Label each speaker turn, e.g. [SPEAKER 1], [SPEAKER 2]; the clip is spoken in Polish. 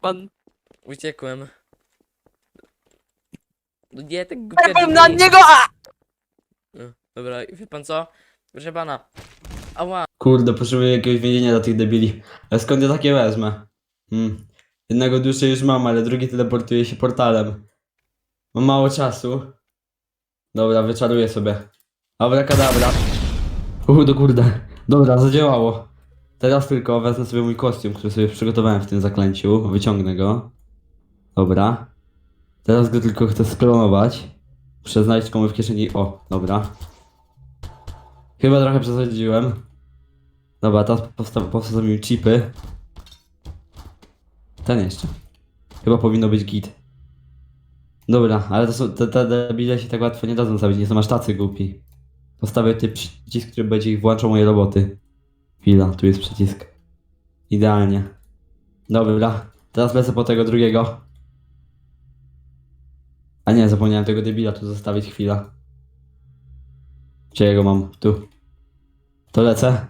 [SPEAKER 1] pan.
[SPEAKER 2] Uciekłem. No nie, tak
[SPEAKER 1] Byłem na niego! A!
[SPEAKER 2] No, Dobra, wie pan co? Proszę pana. Ała.
[SPEAKER 3] Kurde, potrzebuję jakiegoś więzienia dla tych debili. Ale skąd ja takie wezmę? Hmm. Jednego duszę już mam, ale drugi teleportuje się portalem. Mam mało czasu. Dobra, wyczaruję sobie. Dobra, kadabra. Uuu, do kurde. Dobra, zadziałało. Teraz tylko wezmę sobie mój kostium, który sobie przygotowałem w tym zaklęciu. Wyciągnę go. Dobra. Teraz go tylko chcę sklonować. Muszę znaleźć komu w kieszeni. O, dobra. Chyba trochę przesadziłem. Dobra, teraz powsta- powstały mi chipy. Ten jeszcze. Chyba powinno być git. Dobra, ale to są, te, te debile się tak łatwo nie dadzą zabić, nie są aż tacy głupi. Postawię ty przycisk, który będzie ich włączał moje roboty. Chwila, tu jest przycisk. Idealnie. Dobra, teraz lecę po tego drugiego. A nie, zapomniałem tego debila tu zostawić chwila. Gdzie ja go mam? Tu. To lecę.